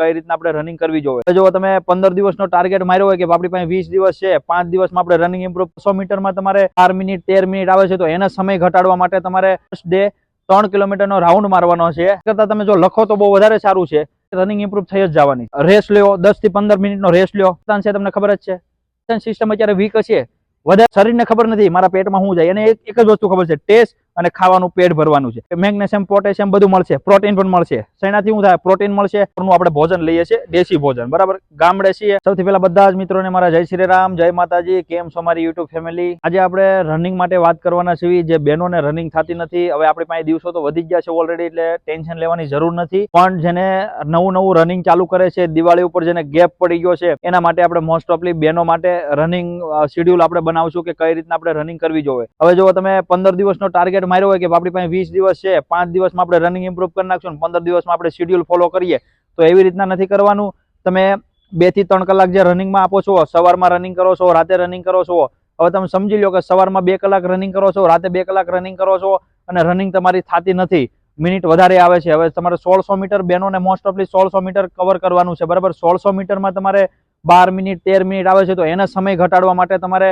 કઈ રીતના આપણે રનિંગ કરવી જોઈએ? જો તમે પંદર દિવસનો ટાર્ગેટ માર્યો હોય કે આપણી પાસે વીસ દિવસ છે, પાંચ દિવસમાં આપણે રનિંગ ઇમ્પ્રુવ સો મીટરમાં તમારે ચાર મિનિટ, તેર મિનિટ આવે છે, તો એના સમય ઘટાડવા માટે તમારે ફર્સ્ટ ડે ત્રણ કિલોમીટરનો રાઉન્ડ મારવાનો છે. કરતા તમે જો લખો તો બહુ વધારે સારું છે. રનિંગ ઇમ્પ્રુવ થઈ જ જવાની. રેસ લ્યો, દસથી પંદર મિનિટનો રેસ લ્યો. છે તમને ખબર જ છે. સિસ્ટમ અત્યારે વીક છે વધારે શરીરને ખબર નથી મારા પેટમાં શું જાય. એને એક જ વસ્તુ ખબર છે. ટેસ્ટ અને ખાવાનું પેટ ભરવાનું છે. મેગ્નેશિયમ, પોટેશિયમ બધું મળશે. પ્રોટીન પણ મળશે. શેનાથી શું થાય? પ્રોટીન મળશે. આપણે ભોજન લઈએ છીએ. દેશી ભોજન. બરાબર? ગામડે છીએ. સૌથી પહેલા બધા જ મિત્રોને મારા જય શ્રી રામ, જય માતાજી. કેમ છો મારી યુટ્યુબ ફેમિલી? આજે આપણે રનિંગ માટે વાત કરવાના છીએ. જે બહેનોને રનિંગ થતી નથી. હવે આપણી પાસે દિવસો તો વધી ગયા છે ઓલરેડી એટલે ટેન્શન લેવાની જરૂર નથી. પણ જેને નવું નવું રનિંગ ચાલુ કરે છે, દિવાળી ઉપર જેને ગેપ પડી ગયો છે, એના માટે આપણે મોસ્ટ ઓફલી બહેનો માટે રનિંગ શેડ્યુલ આપણે બનાવશું કે કઈ રીતના આપણે રનિંગ કરવી જોઈએ. હવે જો તમે પંદર દિવસનો ટાર્ગેટ માર્યો હોય કે આપણી પાસે વીસ દિવસ છે, પાંચ દિવસમાં આપણે રનિંગ ઇમ્પ્રુવ કરી નાખશું પંદર દિવસમાં આપણે શેડ્યુલ ફોલો કરીએ, તો એવી રીતના નથી કરવાનું. તમે બેથી ત્રણ કલાક જે રનિંગમાં આપો છો, સવારમાં રનિંગ કરો છો, રાતે રનિંગ કરો છો, હવે તમે સમજી લો કે સવારમાં બે કલાક રનિંગ કરો છો, રાતે બે કલાક રનિંગ કરો છો અને રનિંગ તમારી થતી નથી. મિનિટ વધારે આવે છે. હવે તમારે સોળસો મીટર બેનોને મોસ્ટ ઓફલી સોળસો મીટર કવર કરવાનું છે. બરાબર? સોળસો મીટરમાં તમારે બાર મિનિટ, તેર મિનિટ આવે છે, તો એના સમય ઘટાડવા માટે તમારે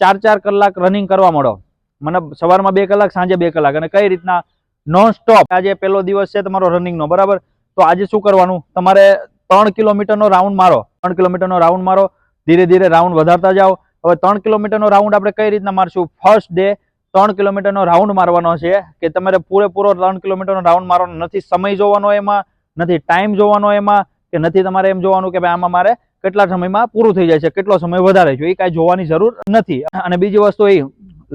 ચાર ચાર કલાક રનિંગ કરવા મળો. મને સવારમાં બે કલાક, સાંજે બે કલાક. અને કઈ રીતના? નોન સ્ટોપ આજે પહેલો દિવસ છે તમારો રનિંગનો, બરાબર? તો આજે શું કરવાનું? તમારે ત્રણ કિલોમીટરનો રાઉન્ડ મારો. ત્રણ કિલોમીટરનો રાઉન્ડ મારો. ધીરે ધીરે રાઉન્ડ વધારતા જાઓ. હવે ત્રણ કિલોમીટરનો રાઉન્ડ આપણે કઈ રીતના મારશું? ફર્સ્ટ ડે ત્રણ કિલોમીટરનો રાઉન્ડ મારવાનો છે કે તમારે પૂરેપૂરો ત્રણ કિલોમીટરનો રાઉન્ડ મારવાનો. નથી સમય જોવાનો એમાં, નથી ટાઈમ જોવાનો એમાં, કે નથી તમારે એમ જોવાનું કે ભાઈ આમાં મારે કેટલા સમયમાં પૂરું થઈ જાય છે, કેટલો સમય વધારે છે. એ કાંઈ જોવાની જરૂર નથી. અને બીજી વસ્તુ એ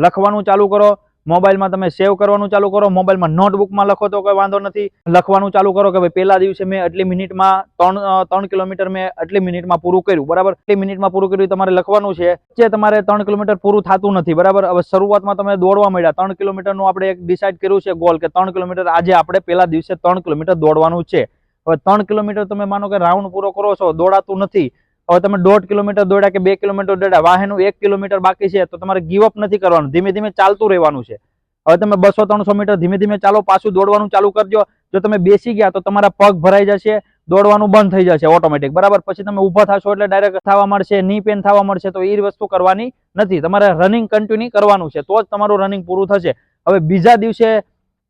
લખવાનું ચાલુ કરો, મોબાઈલમાં તમે સેવ કરવાનું ચાલુ કરો, મોબાઈલમાં નોટબુકમાં લખો તો કોઈ વાંધો નથી. લખવાનું ચાલુ કરો કે ભાઈ પહેલા દિવસે મેં આટલી મિનિટમાં ત્રણ ત્રણ કિલોમીટર મેં આટલી મિનિટમાં પૂરું કર્યું, બરાબર? આટલી મિનિટમાં પૂરું કર્યું, તમારે લખવાનું છે. જે તમારે ત્રણ કિલોમીટર પૂરું થતું નથી, બરાબર? હવે શરૂઆતમાં તમે દોડવા મળ્યા ત્રણ કિલોમીટરનું આપણે એક ડિસાઇડ કર્યું છે ગોલ કે ત્રણ કિલોમીટર આજે આપણે પહેલા દિવસે ત્રણ કિલોમીટર દોડવાનું છે. હવે ત્રણ કિલોમીટર તમે માનો કે રાઉન્ડ પૂરો કરો છો, દોડાતું નથી. હવે તમે દોઢ કિલોમીટર દોડ્યા કે બે કિલોમીટર દોડ્યા, વાહેનું એક કિલોમીટર બાકી છે, તો તમારે ગીવ અપ નથી કરવાનું. ધીમે ધીમે ચાલતું રહેવાનું છે. હવે તમે બસો ત્રણસો મીટર ધીમે ધીમે ચાલો, પાછું દોડવાનું ચાલુ કરજો. જો તમે બેસી ગયા, તો તમારા પગ ભરાઈ જશે, દોડવાનું બંધ થઈ જશે ઓટોમેટિક બરાબર? પછી તમે ઊભા થશો એટલે ડાયરેક્ટ થવા મળશે ની પેન થવા મળશે, તો એ વસ્તુ કરવાની નથી. તમારે રનિંગ કન્ટિન્યુ કરવાનું છે, તો જ તમારું રનિંગ પૂરું થશે. હવે બીજા દિવસે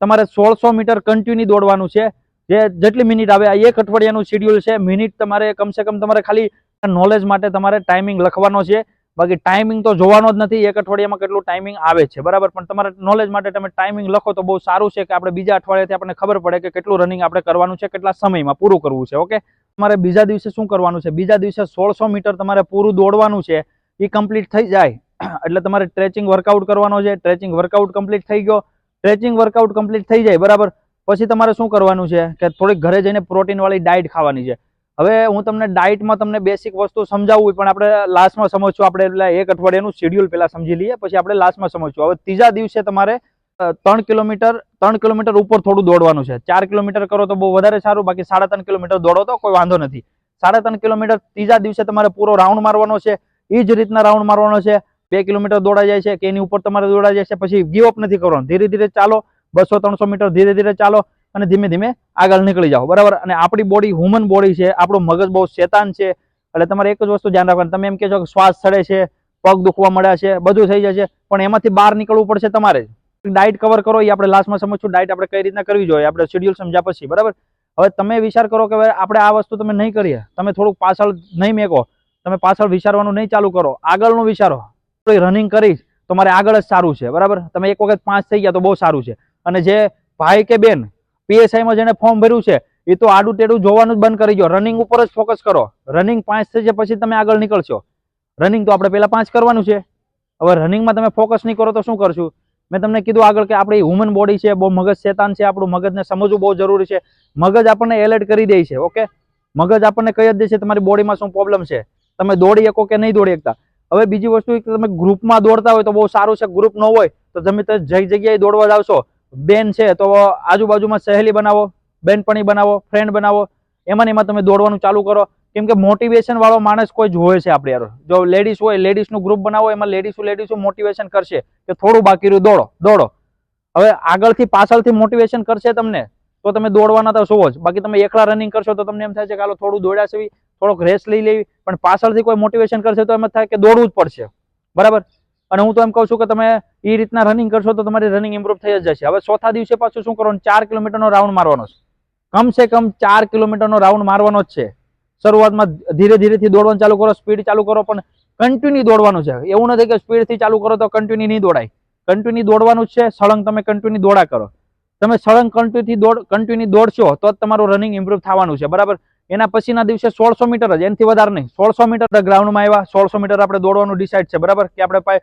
તમારે સોળસો મીટર કન્ટિન્યુ દોડવાનું છે. જે જેટલી મિનિટ આવે, આ એક અઠવાડિયાનું શેડ્યુલ છે. મિનિટ તમારે કમસે કમ તમારે ખાલી નોલેજ માટે તમારે ટાઈમિંગ લખવાનો છે. બાકી ટાઈમિંગ તો જોવાનો જ નથી, એક અઠવાડિયામાં કેટલું ટાઈમિંગ આવે છે. બરાબર? પણ તમારે નોલેજ માટે તમે ટાઈમિંગ લખો તો બહુ સારું છે કે આપણે બીજા અઠવાડિયાથી આપણને ખબર પડે કે કેટલું રનિંગ આપણે કરવાનું છે, કેટલા સમયમાં પૂરું કરવું છે ઓકે તમારે બીજા દિવસે શું કરવાનું છે? બીજા દિવસે સોળસો મીટર તમારે પૂરું દોડવાનું છે, એ કમ્પ્લીટ થઈ જાય. એટલે તમારે સ્ટ્રેચિંગ વર્કઆઉટ કરવાનો છે સ્ટ્રેચિંગ વર્કઆઉટ કમ્પ્લીટ થઈ ગયો. સ્ટ્રેચિંગ વર્કઆઉટ કમ્પ્લીટ થઈ જાય, બરાબર? પછી તમારે શું કરવાનું છે? કે થોડીક ઘરે જઈને પ્રોટીનવાળી ડાયટ ખાવાની છે. હવે હું તમને ડાયટમાં તમને બેસિક વસ્તુ સમજાવું પણ આપણે લાસ્ટમાં સમજશું. આપણે એક અઠવાડિયાનું શેડ્યુલ પહેલાં સમજી લઈએ, પછી આપણે લાસ્ટમાં સમજશું. હવે ત્રીજા દિવસે તમારે ત્રણ કિલોમીટર ત્રણ કિલોમીટર ઉપર થોડું દોડવાનું છે. ચાર કિલોમીટર કરો તો બહુ વધારે સારું, બાકી સાડા ત્રણ કિલોમીટર દોડો તો કોઈ વાંધો નથી. સાડા ત્રણ કિલોમીટર ત્રીજા દિવસે તમારે પૂરો રાઉન્ડ મારવાનો છે. એ જ રીતના રાઉન્ડ મારવાનો છે. બે કિલોમીટર દોડાઈ જાય છે, કે એની ઉપર તમારે દોડાઈ જાય છે, પછી ગીવ અપ નથી કરવાનું. ધીરે ધીરે ચાલો, બસો, ત્રણસો મીટર ધીરે ધીરે ચાલો, અને ધીમે ધીમે આગળ નીકળી જાઓ, બરાબર? અને આપણી બોડી હ્યુમન બોડી છે, આપણું મગજ બહુ શેતાન છે. એટલે તમારે એક જ વસ્તુ ધ્યાન રાખવાનું, તમે એમ કહેશો કે શ્વાસ ચડે છે, પગ દુખવા મળ્યા છે, બધું થઈ જશે પણ એમાંથી બહાર નીકળવું પડશે તમારે. ડાયટ કવર કરો એ આપણે લાસ્ટમાં સમજશું ડાયટ આપણે કઈ રીતના કરવી જોઈએ, આપણે શેડ્યુલ સમજ્યા પછી, બરાબર? હવે તમે વિચાર કરો કે આપણે આ વસ્તુ તમે નહીં કરીએ, તમે થોડુંક પાછળ નહીં મેકો, તમે પાછળ વિચારવાનું નહીં ચાલુ કરો, આગળનું વિચારો. રનિંગ કરીશ તો મારે આગળ જ સારું છે, બરાબર? તમે એક વખત પાંચ થઈ ગયા તો બહુ સારું છે. અને જે ભાઈ કે બેન પીએસઆઈમાં જેને ફોર્મ ભર્યું છે, એ તો આડું તેડું જોવાનું જ બંધ કરી દો રનિંગ ઉપર જ ફોકસ કરો. રનિંગ પાંચ થઈ છે પછી તમે આગળ નીકળશો. રનિંગ તો આપણે પહેલાં પાંચ કરવાનું છે. હવે રનિંગમાં તમે ફોકસ નહીં કરો તો શું કરશું? મેં તમને કીધું આગળ કે આપણી હ્યુમન બોડી છે, બહુ મગજ શેતાન છે, આપણું મગજને સમજવું બહુ જરૂરી છે. મગજ આપણને એલર્ટ કરી દે છે ઓકે મગજ આપણને કહી જ દે છે, તમારી બોડીમાં શું પ્રોબ્લેમ છે? તમે દોડી શકો કે નહીં દોડી શકતા? હવે બીજી વસ્તુ તમે ગ્રુપમાં દોડતા હોય તો બહુ સારું છે ગ્રુપ ન હોય તો તમે જઈ જગ્યાએ દોડવા જાવશો બેન છે, તો આજુબાજુમાં સહેલી બનાવો, બેનપણી બનાવો ફ્રેન્ડ બનાવો. એમાં એમાં તમે દોડવાનું ચાલુ કરો. કેમ કે મોટિવેશન વાળો માણસ કોઈ જ હોય છે આપણે યાર જો લેડીઝ હોય લેડીઝનું ગ્રુપ બનાવો, એમાં લેડીઝ લેડીઝ મોટિવેશન કરશે કે થોડું બાકી રહ્યું, દોડો દોડો. હવે આગળથી પાછળથી મોટિવેશન કરશે તમને, તો તમે દોડવાના તો શું જ. બાકી તમે એકલા રનિંગ કરશો તો તમને એમ થાય છે કે હાલો થોડું દોડ્યા છે, થોડોક રેસ લઈ લેવી. પણ પાછળથી કોઈ મોટિવેશન કરશે તો એમ થાય કે દોડવું જ પડશે. બરાબર? અને હું તો એમ કહું છું કે તમે એ રીતના રનિંગ કરશો તો તમારી રનિંગ ઇમ્પ્રુવ થઈ જ જશે. હવે ચોથા દિવસે પાછું શું કરવાનું? ચાર કિલોમીટરનો રાઉન્ડ મારવાનો છે. કમસે કમ ચાર કિલોમીટરનો રાઉન્ડ મારવાનો જ છે. શરૂઆતમાં ધીરે ધીરેથી દોડવાનું ચાલુ કરો સ્પીડ ચાલુ કરો, પણ કન્ટિન્યુ દોડવાનું છે. એવું નથી કે સ્પીડથી ચાલુ કરો તો કન્ટિન્યુ નહીં દોડાય. કન્ટિન્યુ દોડવાનું છે. સળંગ તમે કન્ટિન્યુ દોડા કરો. તમે સળંગ કન્ટિન્યુથી દોડ કન્ટિન્યુ દોડશો તો જ તમારું રનિંગ ઇમ્પ્રુવ થવાનું છે. બરાબર? એના પછીના દિવસે સોળસો મીટર જ, એનાથી વધારે નહીં. સોળસો મીટર ગ્રાઉન્ડમાં આવ્યા, સોળસો મીટર આપણે દોડવાનું ડિસાઇડ છે. બરાબર? કે આપણે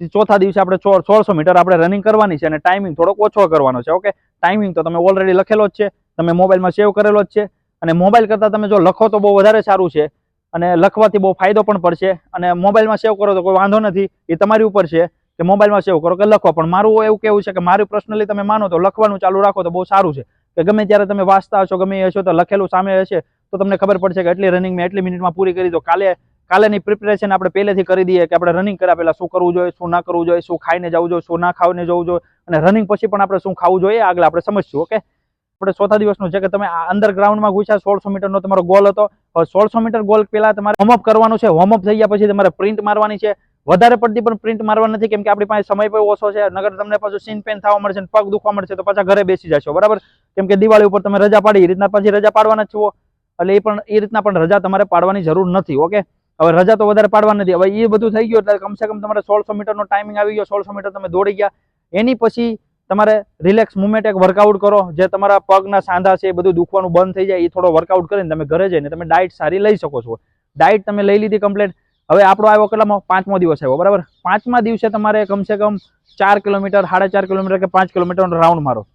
ચોથા દિવસે આપણે સોળસો મીટર આપણે રનિંગ કરવાની છે અને ટાઈમિંગ થોડોક ઓછો કરવાનો છે ઓકે ટાઈમિંગ તો તમે ઓલરેડી લખેલો જ છે, તમે મોબાઈલમાં સેવ કરેલો જ છે, અને મોબાઈલ કરતાં તમે જો લખો તો બહુ વધારે સારું છે, અને લખવાથી બહુ ફાયદો પણ પડશે, અને મોબાઈલમાં સેવ કરો તો કોઈ વાંધો નથી, એ તમારી ઉપર છે કે મોબાઈલમાં સેવ કરો કે લખો, પણ મારું એવું કેવું છે કે મારું પર્સનલી તમે માનો તો લખવાનું ચાલુ રાખો તો બહુ સારું છે, કે ગમે ત્યારે તમે વાંચતા હશો, ગમે હશો તો લખેલું સામે હશે, તો તમને ખબર પડશે કે એટલી રનિંગ મેં એટલી મિનિટમાં પૂરી કરી, તો કાલે કાલેની પ્રિપેરેશન આપણે પહેલેથી કરી દઈએ કે આપણે રનિંગ કર્યા પહેલાં શું કરવું જોઈએ, શું ના કરવું જોઈએ, શું ખાઈને જવું જોઈએ, શું ના ખાઈને જવું જોઈએ અને રનિંગ પછી પણ આપણે શું ખાવું જોઈએ આગળ આપણે સમજશું ઓકે આપણે ચોથા દિવસનું છે કે તમે અંદર ગ્રાઉન્ડમાં ઘૂસ્યા, સોળસો મીટરનો તમારો ગોલ હતો. સોળસો મીટર ગોલ પહેલાં તમારે વોર્મઅપ કરવાનું છે વોર્મઅપ થઈ ગયા પછી તમારે પ્રિન્ટ મારવાની છે. વધારે પડતી પણ પ્રિન્ટ મારવા નથી, કેમ કે આપણી પાસે સમય પણ ઓછો છે, નગર તમને પાછું સીન પેન થવા મળશે પગ દુખવા મળશે તો પાછા ઘરે બેસી જશો, બરાબર? કેમ કે દિવાળી ઉપર તમે રજા પાડી, એ રીતના પછી રજા પાડવાના છો. એટલે એ પણ, એ રીતના પણ રજા તમારે પાડવાની જરૂર નથી ઓકે હવે રજા તો વધારે પાડવા નથી. હવે એ બધું થઈ ગયું એટલે કમસે કમ તમારે સોળસો મીટરનો ટાઈમિંગ આવી ગયો. સોળસો મીટર તમે દોડી ગયા. એની પછી તમારે રિલેક્સ મુવમેન્ટ એક વર્કઆઉટ કરો. જે તમારા પગના સાંધા છે એ બધું દુખવાનું બંધ થઈ જાય એ થોડો વર્કઆઉટ કરીને તમે ઘરે જઈને તમે ડાયટ સારી લઈ શકો છો. ડાયટ તમે લઈ લીધી કમ્પ્લીટ હવે આપણો આવ્યો કેટલામાં? પાંચમો દિવસ આવ્યો, બરાબર? પાંચમા દિવસે તમારે કમસે કમ ચાર કિલોમીટર, સાડા ચાર કિલોમીટર કે પાંચ કિલોમીટરનો રાઉન્ડ મારો.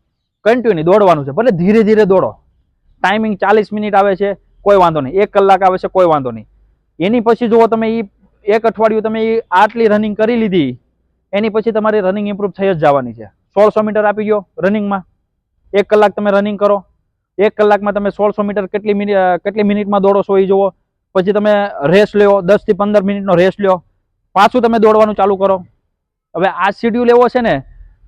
કન્ટિન્યુ દોડવાનું છે. ભલે ધીરે ધીરે દોડો. ટાઈમિંગ ચાલીસ મિનિટ આવે છે, કોઈ વાંધો નહીં. એક કલાક આવે છે, કોઈ વાંધો નહીં. એની પછી જુઓ તમે એ એક અઠવાડિયું તમે આટલી રનિંગ કરી લીધી, એની પછી તમારી રનિંગ ઇમ્પ્રુવ થઈ જ જવાની છે. સોળસો મીટર આપી ગયો રનિંગમાં એક કલાક તમે રનિંગ કરો. એક કલાકમાં તમે સોળસો મીટર કેટલી મિનિટ કેટલી મિનિટમાં દોડો છો એ જુઓ. પછી તમે રેસ લ્યો દસથી પંદર મિનિટનો રેસ લ્યો. પાછું તમે દોડવાનું ચાલુ કરો. હવે આ શેડ્યુલ એવો છે ને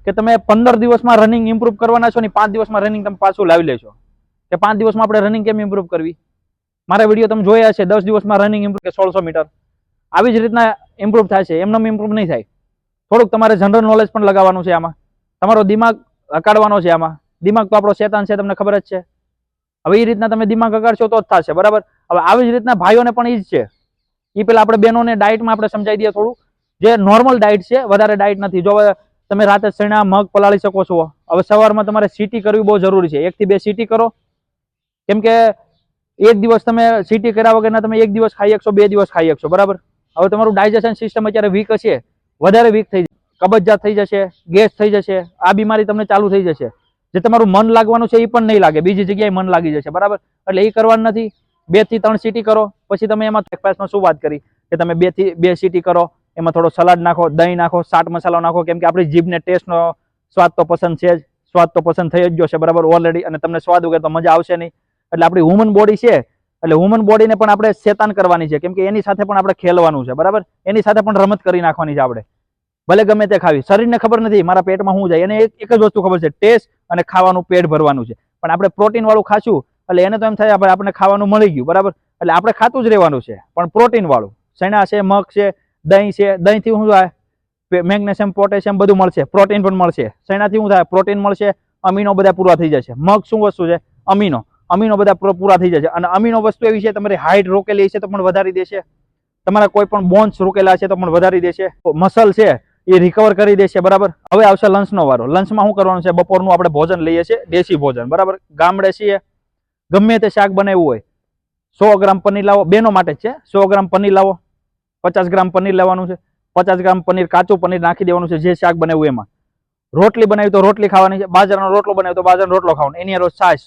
કે તમે પંદર દિવસમાં રનિંગ ઇમ્પ્રુવ કરવાના છો ને પાંચ દિવસમાં રનિંગ તમે પાછું લાવી લેશો કે પાંચ દિવસમાં આપણે રનિંગ કેમ ઇમ્પ્રુવ કરવી? મારા વીડિયો તમે જોયા છે, દસ દિવસમાં રનિંગ ઇમ્પ્રુવ કે સોળસો મીટર આવી જ રીતના ઇમ્પ્રુવ થાય છે એમને ઇમ્પ્રુવ નહીં થાય. થોડુંક તમારે જનરલ નોલેજ પણ લગાવવાનું છે આમાં. તમારો દિમાગ હકાડવાનો છે આમાં. દિમાગ તો આપણો શેતાન છે, તમને ખબર જ છે. હવે એ રીતના તમે દિમાગ હકાડશો તો જ થશે, બરાબર? હવે આવી જ રીતના ભાઈઓને પણ એ જ છે. એ પેલા આપણે બહેનોને ડાયટમાં આપણે સમજાવી દઈએ થોડું. જે નોર્મલ ડાયટ છે, વધારે ડાયટ નથી. જો તમે રાતે ચણા મગ પલાળી શકો છો. હવે સવારમાં તમારે સીટી કરવી બહુ જરૂરી છે. એકથી બે સીટી કરો. કેમ કે એક દિવસ તમે સીટી કર્યા વગરના તમે એક દિવસ ખાઈ શકશો, બે દિવસ ખાઈ શકશો, બરાબર? હવે તમારું ડાયજેશન સિસ્ટમ અત્યારે વીક હશે, વધારે વીક થઈ કબજિયાત થઈ જશે, ગેસ થઈ જશે, આ બીમારી તમને ચાલુ થઈ જશે. જે તમારું મન લાગવાનું છે એ પણ નહીં લાગે, બીજી જગ્યાએ મન લાગી જશે, બરાબર? એટલે એ કરવાનું નથી. બેથી ત્રણ સીટી કરો, પછી તમે એમાં બ્રેકફાસ્ટમાં શું વાત કરી? કે તમે બેથી બે સીટી કરો, એમાં થોડો સલાડ નાખો, દહીં નાખો સાટ મસાલો નાખો, કેમ કે આપણી જીભને ટેસ્ટનો સ્વાદ તો પસંદ છે જ, સ્વાદ તો પસંદ થઈ જ ગયો છે, બરાબર? ઓલરેડી અને તમને સ્વાદ વગર તો મજા આવશે નહીં. એટલે આપણી હ્યુમન બોડી છે, એટલે હ્યુમન બોડીને પણ આપણે શેતાન કરવાની છે. કેમ કે એની સાથે પણ આપણે ખેલવાનું છે, બરાબર? એની સાથે પણ રમત કરી નાખવાની છે આપણે. ભલે ગમે તે ખાવી. શરીરને ખબર નથી મારા પેટમાં શું જાય. એને એક જ વસ્તુ ખબર છે, ટેસ્ટ અને ખાવાનું પેટ ભરવાનું છે. પણ આપણે પ્રોટીનવાળું ખાશું, એટલે એને તો એમ થાય આપણે ખાવાનું મળી ગયું, બરાબર? એટલે આપણે ખાતું જ રહેવાનું છે, પણ પ્રોટીનવાળું ચણા છે, મગ છે, દહીં છે, દહીંથી શું થાય? મેગ્નેશિયમ, પોટેશિયમ બધું મળશે. પ્રોટીન પણ મળશે. ચણાથી શું થાય? પ્રોટીન મળશે, અમીનો બધા પૂરા થઈ જશે. મગ શું વસ્તુ છે? અમીનો. અમીનો બધા પૂરા થઈ થઈ જશે. અને અમીનો વસ્તુ એવી છે, તમારી હાઇટ રોકેલી છે તો પણ વધારી દેશે. તમારા કોઈ પણ બોન્સ રોકેલા છે તો પણ વધારી દેશે. મસલ છે, એ રિકવર કરી દેશે, બરાબર? હવે આવશે લંચનો વારો. લંચમાં શું કરવાનું છે? બપોરનું આપણે ભોજન લઈએ છીએ, દેશી ભોજન, બરાબર? ગામડે છીએ. ગમે તે શાક બનાવ્યું હોય. સો ગ્રામ પનીર લાવો. બેનો માટે છે. સો ગ્રામ પનીર લાવો. પચાસ ગ્રામ પનીર લેવાનું છે. પચાસ ગ્રામ પનીર કાચું પનીર નાખી દેવાનું છે, જે શાક બનાવ્યું એમાં. રોટલી બનાવી તો રોટલી ખાવાની છે. બાજરાનો રોટલો બનાવ્યો તો બાજરાનો રોટલો ખાવાનો. એની રોજ છાશ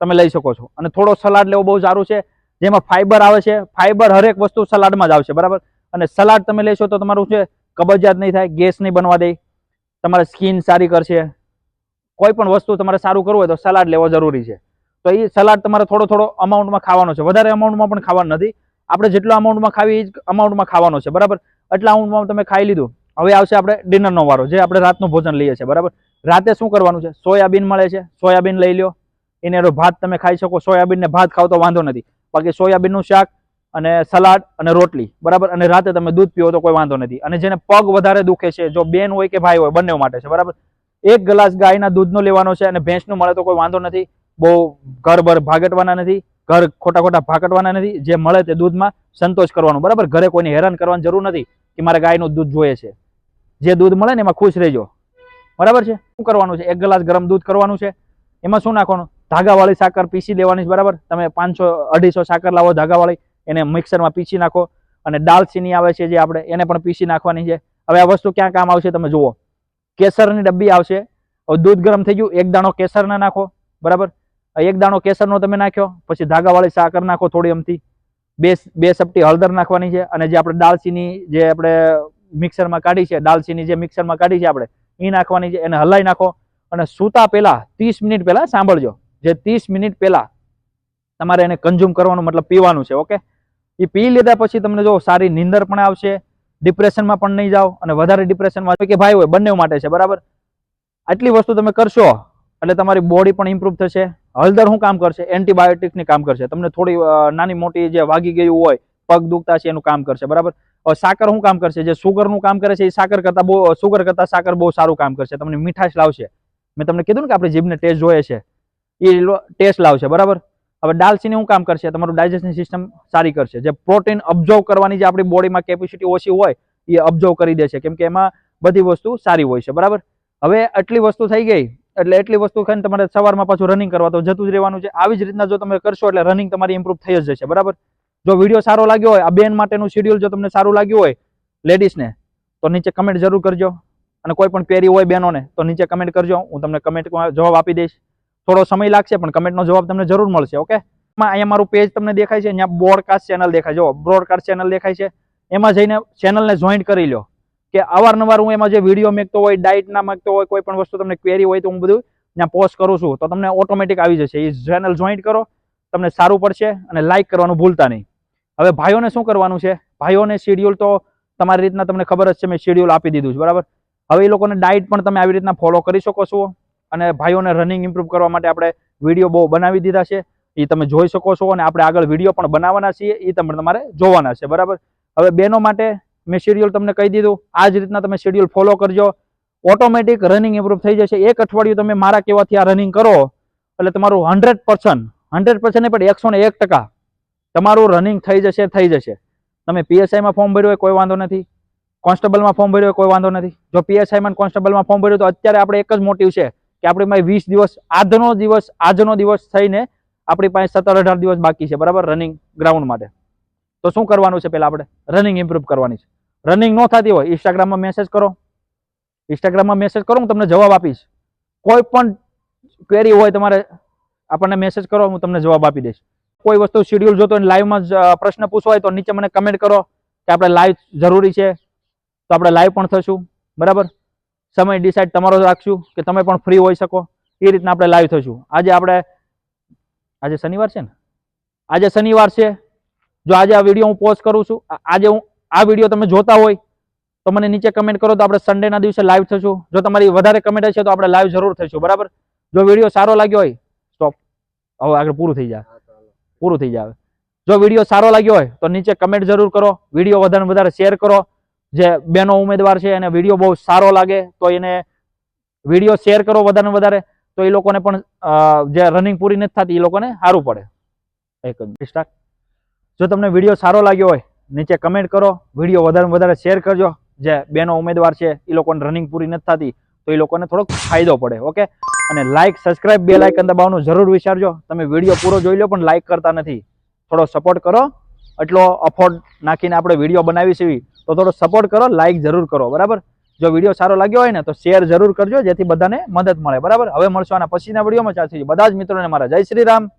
તમે લઈ શકો છો. અને થોડો સલાડ લેવો બહુ સારું છે. જેમાં ફાઈબર આવે છે. ફાઈબર હરેક વસ્તુ સલાડમાં જ આવશે. બરાબર? અને સલાડ તમે લેશો તો તમારું છે, કબજિયાત નહીં થાય, ગેસ નહીં બનવા દે. તમારે સ્કિન સારી કરશે. કોઈ પણ વસ્તુ તમારે સારું કરવું હોય તો સલાડ લેવો જરૂરી છે. તો એ સલાડ તમારે થોડો થોડો અમાઉન્ટમાં ખાવાનો છે. વધારે અમાઉન્ટમાં પણ ખાવાનું નથી. આપણે જેટલો અમાઉન્ટમાં ખાવી એ જ અમાઉન્ટમાં ખાવાનો છે. બરાબર? એટલા અમાઉન્ટમાં તમે ખાઈ લીધું. હવે આવશે આપણે ડિનરનો વારો, જે આપણે રાતનું ભોજન લઈએ છીએ. બરાબર? રાતે શું કરવાનું છે? સોયાબીન મળે છે. સોયાબીન લઈ લ્યો. એને ભાત તમે ખાઈ શકો. સોયાબીનને ભાત ખાવ તો વાંધો નથી. બાકી સોયાબીનનું શાક અને સલાડ અને રોટલી, બરાબર? અને રાતે તમે દૂધ પીવો તો કોઈ વાંધો નથી. અને જેને પગ વધારે દુખે છે, જો બેન હોય કે ભાઈ હોય બંને માટે છે, બરાબર? એક ગ્લાસ ગાયના દૂધનો લેવાનો છે અને ભેંસનું મળે તો કોઈ વાંધો નથી. બહુ ઘર ભર ભાગટવાના નથી, ઘર ખોટા ખોટા ભાગટવાના નથી. જે મળે તે દૂધમાં સંતોષ કરવાનો, બરાબર? ઘરે કોઈને હેરાન કરવાની જરૂર નથી કે મારે ગાયનું દૂધ જોઈએ છે. જે દૂધ મળે ને એમાં ખુશ રહેજો. બરાબર છે? શું કરવાનું છે? એક ગ્લાસ ગરમ દૂધ કરવાનું છે. એમાં શું નાખવાનું? ધાગાવાળી સાકર પીસી લેવાની છે, બરાબર? તમે પાંચસો, અઢીસો સાકર લાવો ધાગાવાળી, એને મિક્સરમાં પીસી નાખો. અને દાલચીની આવે છે જે આપણે, એને પણ પીસી નાખવાની છે. હવે આ વસ્તુ ક્યાં કામ આવશે તમે જુઓ. કેસરની ડબ્બી આવશે. દૂધ ગરમ થઈ ગયું, એક દાણો કેસરના નાખો, બરાબર? એક દાણો કેસરનો તમે નાખ્યો, પછી ધાગાવાળી સાકર નાખો થોડી અમથી. બે બે સપટી હળદર નાખવાની છે, અને જે આપણે દાલચીની જે આપણે મિક્સરમાં કાઢી છે દાલચીની જે મિક્સરમાં કાઢી છે આપણે એ નાખવાની છે, એને હલાઈ નાખો. અને સૂતા પહેલાં, ત્રીસ મિનિટ પહેલાં સાંભળજો. જે ત્રીસ મિનિટ પહેલાં તમારે એને કન્ઝ્યુમ કરવાનું મતલબ પીવાનું છે ઓકે એ પી લીધા પછી તમને જો સારી નીંદર પણ આવશે ડિપ્રેશનમાં પણ નહીં જાઓ અને વધારે ડિપ્રેશનમાં કે ભાઈ હોય, બંને માટે છે, બરાબર? આટલી વસ્તુ તમે કરશો, એટલે તમારી બોડી પણ ઇમ્પ્રુવ થશે. હળદર શું કામ કરશે? એન્ટીબાયોટિક્સની કામ કરશે. તમને થોડી નાની મોટી જે વાગી ગયું હોય, પગ દુખતા છે એનું કામ કરશે, બરાબર? સાકર શું કામ કરશે? જે સુગરનું કામ કરે છે, એ સાકર કરતાં બહુ સુગર કરતાં સાકર બહુ સારું કામ કરશે. તમને મીઠાશ લાવશે. મેં તમને કીધું ને કે આપણે જીભને ટેસ્ટ જોઈએ છે. એ ટેસ્ટ લાવશે, બરાબર? હવે દાલચીની શું કામ કરશે? તમારું ડાયજેશન સિસ્ટમ સારી કરશે. જે પ્રોટીન અબ્ઝર્વ કરવાની જે આપણી બોડીમાં કેપેસિટી ઓછી હોય, એ અબ્ઝર્વ કરી દે છે કેમ કે એમાં બધી વસ્તુ સારી હોય છે, બરાબર? હવે આટલી વસ્તુ થઈ ગઈ, એટલે એટલી વસ્તુ ખાઈને તમારે સવારમાં પાછું રનિંગ કરવા, તો જતું જ રહેવાનું છે. આવી જ રીતના જો તમે કરશો, એટલે રનિંગ તમારી ઇમ્પ્રુવ થઈ જ જશે, બરાબર? જો વીડિયો સારો લાગ્યો હોય, આ બેન માટેનું શેડ્યુલ જો તમને સારું લાગ્યું હોય લેડીઝને તો નીચે કમેન્ટ જરૂર કરજો. અને કોઈ પણ પેરી હોય બહેનોને, તો નીચે કમેન્ટ કરજો. હું તમને કમેન્ટમાં જવાબ આપી દઈશ. થોડો સમય લાગશે, પણ કમેન્ટનો જવાબ તમને જરૂર મળશે ઓકે અહીંયા મારું પેજ તમને દેખાય છે, અહીંયા બ્રોડકાસ્ટ ચેનલ દેખાય જો બ્રોડકાસ્ટ ચેનલ દેખાય છે. એમાં જઈને ચેનલને જોઈન્ટ કરી લો. કે અવારનવાર હું એમાં જે વીડિયો મેકતો હોય ડાયટના માગતો હોય, કોઈ પણ વસ્તુ તમને ક્વેરી હોય તો હું બધું ત્યાં પોસ્ટ કરું છું. તો તમને ઓટોમેટિક આવી જશે. એ ચેનલ જોઈન્ટ કરો, તમને સારું પડશે અને લાઇક કરવાનું ભૂલતા નહીં. હવે ભાઈઓને શું કરવાનું છે? ભાઈઓને શેડ્યુલ તો તમારી રીતના તમને ખબર જ છે, મેં શેડ્યુલ આપી દીધું છે, બરાબર? હવે એ લોકોને ડાયટ પણ તમે આવી રીતના ફોલો કરી શકો છો. અને ભાઈઓને રનિંગ ઇમ્પ્રૂવ કરવા માટે આપણે વીડિયો બહુ બનાવી દીધા છે. એ તમે જોઈ શકો છો અને આપણે આગળ વીડિયો પણ બનાવવાના છીએ. એ તમે તમારે જોવાના છે, બરાબર? હવે બેનો માટે મેં શેડ્યુલ તમને કહી દીધું. આ જ રીતના તમે શેડ્યુલ ફોલો કરજો. ઓટોમેટિક રનિંગ ઇમ્પ્રૂવ થઈ જશે. એક અઠવાડિયું તમે મારા કહેવાથી આ રનિંગ કરો. એટલે તમારું હંડ્રેડ પર્સન્ટ હંડ્રેડ પર્સન્ટ પણ એકસો ને એક ટકા તમારું રનિંગ થઈ જશે થઈ જશે. તમે પીએસઆઈમાં ફોર્મ ભર્યું હોય, કોઈ વાંધો નથી. કોન્સ્ટેબલમાં ફોર્મ ભર્યું હોય, કોઈ વાંધો નથી. જો પીએસઆઈમાં કોન્સ્ટેબલમાં ફોર્મ ભર્યું તો અત્યારે આપણે એક જ મોટિવ છે. કે આપણી પાસે વીસ દિવસ, આજનો દિવસ આજનો દિવસ થઈને આપણી પાસે સત્તર અઢાર દિવસ બાકી છે, બરાબર? રનિંગ ગ્રાઉન્ડ માટે. તો શું કરવાનું છે પહેલાં આપણે? રનિંગ ઇમ્પ્રૂવ કરવાની છે. રનિંગ ન થતી હોય ઇન્સ્ટાગ્રામમાં મેસેજ કરો. ઇન્સ્ટાગ્રામમાં મેસેજ કરો, હું તમને જવાબ આપીશ. કોઈ પણ ક્વેરી હોય તમારે, આપણને મેસેજ કરો, હું તમને જવાબ આપી દઈશ. કોઈ વસ્તુ શેડ્યુલ જોતો હોય લાઈવમાં પ્રશ્ન પૂછવા હોય તો નીચે મને કમેન્ટ કરો કે આપણે લાઈવ જરૂરી છે. તો આપણે લાઈવ પણ થશું, બરાબર? સમય ડિસાઇડ તમારો રાખશું કે તમે પણ ફ્રી હોઈ શકો. એ રીતના આપણે લાઈવ થશું આજે આપણે આજે શનિવાર છે ને? આજે શનિવાર છે. જો આજે આ વીડિયો હું પોસ્ટ કરું છું આજે હું આ વીડિયો તમે જોતા હોય તો મને નીચે કમેન્ટ કરો તો આપણે સન્ડેના દિવસે લાઈવ થશું જો તમારી વધારે કમેન્ટ હશે તો આપણે લાઈવ જરૂર થશું બરાબર? જો વીડિયો સારો લાગ્યો હોય સ્ટોપ હવે આગળ પૂરું થઈ જાય. પૂરું થઈ જાય. જો વીડિયો સારો લાગ્યો હોય તો નીચે કમેન્ટ જરૂર કરો. વીડિયો વધારે વધારે શેર કરો. જે બેનો ઉમેદવાર છે, એને વીડિયો બહુ સારો લાગે, તો એને વીડિયો શેર કરો વધારે વધારે, તો એ લોકોને પણ જે રનિંગ પૂરી નથી થતી, એ લોકોને સારું પડે. એક જો તમને વીડિયો સારો લાગ્યો હોય, નીચે કમેન્ટ કરો વીડિયો વધારે વધારે શેર કરજો. જે બેનો ઉમેદવાર છે, એ લોકોને રનિંગ પૂરી નથી થતી, તો એ લોકોને થોડોક ફાયદો પડે, ઓકે? અને લાઇક સબસ્ક્રાઇબ બે લાઇકન દબાવવાનું જરૂર વિચારજો. તમે વીડિયો પૂરો જોઈ લો, પણ લાઇક કરતા નથી. થોડો સપોર્ટ કરો. એટલો અફોર્ડ નાખીને આપણે વીડિયો બનાવી છીએ તો થોડો સપોર્ટ કરો લાઇક જરૂર કરો, બરાબર? જો વીડિયો સારો લાગ્યો હોય ને, તો શેર જરૂર કરજો, જેથી બધાને મદદ મળે, બરાબર? હવે મળશો આના પછીના વિડીયોમાં ચાલશે બધા જ મિત્રોને મારા જય શ્રી રામ.